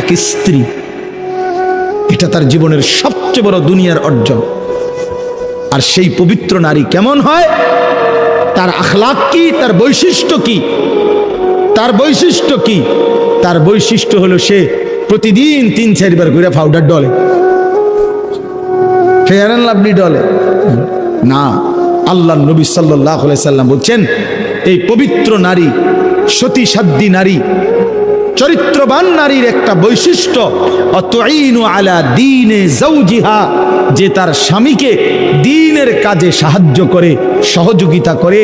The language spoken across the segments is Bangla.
এক স্ত্রী, এটা তার জীবনের সবচেয়ে বড় দুনিয়ার অর্জন। আর সেই পবিত্র নারী কেমন হয়? তার আখলাক কি? তার বৈশিষ্ট্য কি? তার বৈশিষ্ট্য কি? তার বৈশিষ্ট্য হলো সে প্রতিদিন তিন চারবার করে powder Dole. Fair and lovely ডলে। না, আল্লাহ নবী সাল্লাহ সাল্লাম বলছেন, এই পবিত্র নারী সতী সাধ্যী নারী চরিত্রবান নারীর একটা বৈশিষ্ট্য, অতঈনু আলা দিনে জৌজিহা যে তার স্বামীকে দিনের কাজে সাহায্য করে, সহযোগিতা করে,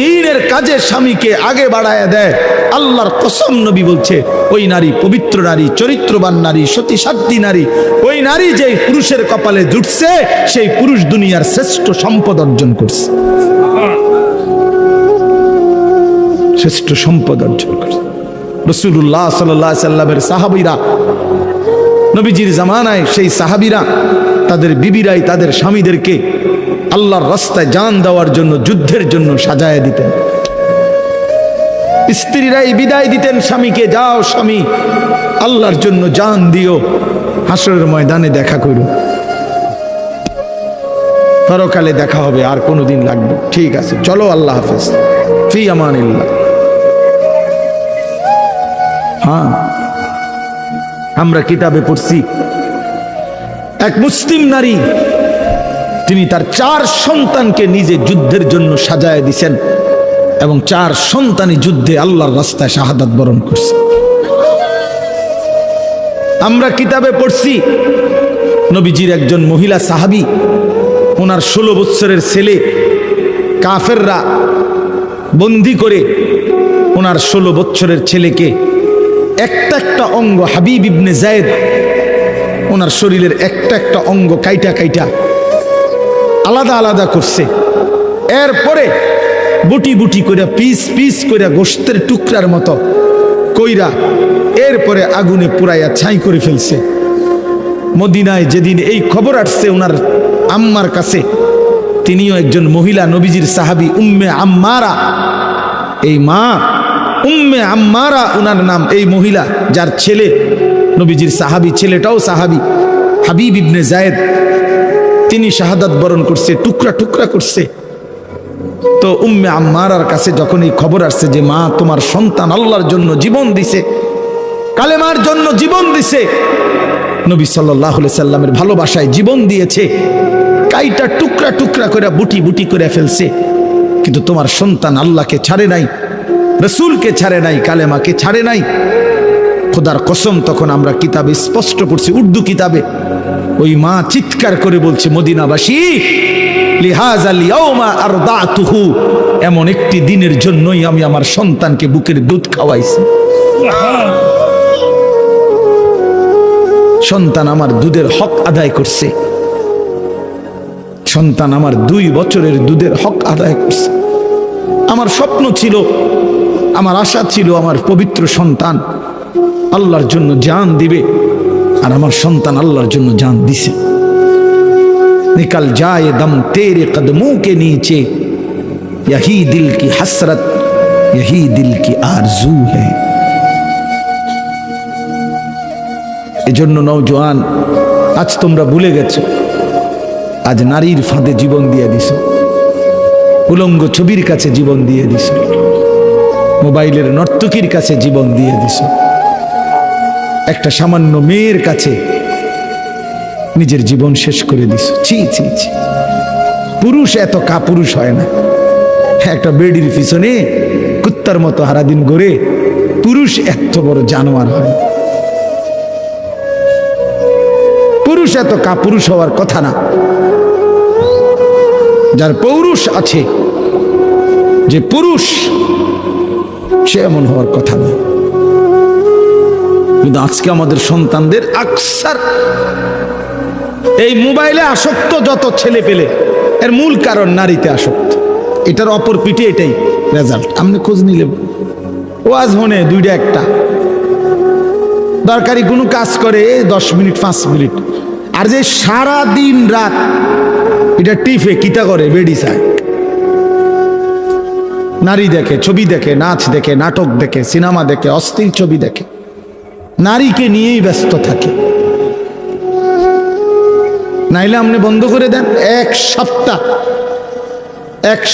দিনের কাজে স্বামীকে আগে বাড়ায় দেয়। আল্লাহর কসম নবী বলছে, ওই নারী পবিত্র নারী, চরিত্রবান নারী সতী সাধ্যী নারী, ওই নারী যে পুরুষের কপালে জুটছে, সেই পুরুষ দুনিয়ার শ্রেষ্ঠ সম্পদ অর্জন করছে। শ্রেষ্ঠ সম্পদ অর্জন করছে। রসুল্লাহ সাল্লাহ সাল্লামের সাহাবিরা, নবীজির জামানায় সেই সাহাবিরা, তাদের বিবিরাই তাদের স্বামীদেরকে আল্লাহর রাস্তায় জান দেওয়ার জন্য, যুদ্ধের জন্য সাজায় দিতেন। স্ত্রীরাই বিদায় দিতেন স্বামীকে, যাও স্বামী, আল্লাহর জন্য জান দিও, হাসরের ময়দানে দেখা করো। পরকালে দেখা হবে, আর কোনোদিন লাগবে ঠিক আছে, চলো আল্লাহ হাফেজ। ফি আমানিল্লাহ। হ্যাঁ। আমরা কিতাবে পড়ছি, এক মুসলিম নারী, তিনি তার চার সন্তানকে নিজে যুদ্ধের জন্য সাজায় দিছেন এবং চার সন্তানই যুদ্ধে আল্লাহর রাস্তায় শাহাদাত বরণ করছে। আমরা কিতাবে পড়ছি, নবীজির একজন মহিলা সাহাবী, ওনার ষোলো বৎসরের ছেলে, কাফেররা বন্দি করে ওনার ষোলো বৎসরের ছেলেকে একটা একটা অঙ্গ হাবিব ইবনে জায়েদ, ওনার শরীরের একটা একটা অঙ্গ কাইটা কাইটা আলাদা আলাদা করছে। এরপরে বুটি বুটি করে পিস পিস করে গোস্তের টুকরার মতো কইরা এরপরে আগুনে পুরাইয়া ছাই করে ফেলছে। মদিনায় যেদিন এই খবর আসছে ওনার আম্মার কাছে, তিনিও একজন মহিলা নবীজির সাহাবি উম্মে আম্মারা। এই মা উম্মে আম্মারা, উনার নাম এই মহিলা, যার ছেলে, নবীজির সাহাবি, ছেলেটাও সাহাবি, হাবিব ইবনে জায়েদ। তিনি শাহাদাত বরণ করছে, টুকরা টুকরা করছে। তো উম্মে আম্মারার কাছে যখন এই খবর আসছে যে, মা, তোমার সন্তান আল্লাহর জন্য জীবন দিছে, কালেমার জন্য জীবন দিছে। নবী সাল্লাহ সাল্লামের ভালোবাসায় জীবন দিয়েছে। কাইটা টুকরা টুকরা করে, বুটি বুটি করে ফেলছে। কিন্তু তোমার সন্তান আল্লাহকে ছাড়ে নাই। রসুলকে ছাড়ে নাই, কালেমাকে ছাড়ে নাই। খোদার কসম, তখন আমরা কিতাবে স্পষ্ট পড়ছি, উর্দু কিতাবে। ওই মা চিৎকার করে বলছে, মদিনাবাসী, লিহাজ আল ইয়াউমা আরদাতুহু। এমন একটি দিনের জন্যই আমি আমার সন্তানকে বুকের দুধ খাওয়াইছি। সন্তান আমার দুধের হক আদায় করছে। সন্তান আমার দুই বছরের দুধের হক আদায় করছে। আমার স্বপ্ন ছিল আমার আশা ছিল আমার পবিত্র সন্তান আল্লাহর জন্য জান দিবে আর আমার সন্তান আল্লাহর জন্য জান দিছে निकल जाए दम तेरे कदमों के नीचे यही दिल की हसरत यही दिल की आरजू है এজন্য নৌজওয়ান আজ তোমরা ভুলে গেছো আজ নারীর ফাঁদে জীবন দিয়ে দিছ উলঙ্গ ছবির কাছে জীবন দিয়ে দিছ মোবাইলের নর্তকীর কাছে জীবন দিয়ে দিস। একটা সামান্য মেয়ের কাছে নিজের জীবন শেষ করে দিস। ছি ছি ছি। পুরুষ এত কাপুরুষ হয় না। একটা বেডির পিছনে কুত্তার মতো হারাদিন গড়ে পুরুষ এত বড় জানোয়ার হয় পুরুষ এত কাপুরুষ হওয়ার কথা না। যার পৌরুষ আছে, যে পুরুষ সে এমন হওয়ার কথা না। কিন্তু আজকে আমাদের সন্তানদের আকসার। এই মোবাইলে আসক্ত যত ছেলে পেলে, এর মূল কারণ নারীতে আসক্ত। এটার অপর পিঠে এটাই রেজাল্ট আপনি খোঁজ নিলে ওয়াজ হনে দুইটা একটা। দরকারি কোনো কাজ করে দশ মিনিট, পাঁচ মিনিট। আর যে সারা দিন রাত, এটা টিফে, কিতা করে, বেডি চায়। নারী দেখে, ছবি দেখে, নাচ দেখে, নাটক দেখে, সিনেমা দেখে, অস্থির ছবি দেখে। নারীকে নিয়েই ব্যস্ত থাকে। নাইলে আপনি বন্ধ করে দেন। এক সপ্তাহ। এক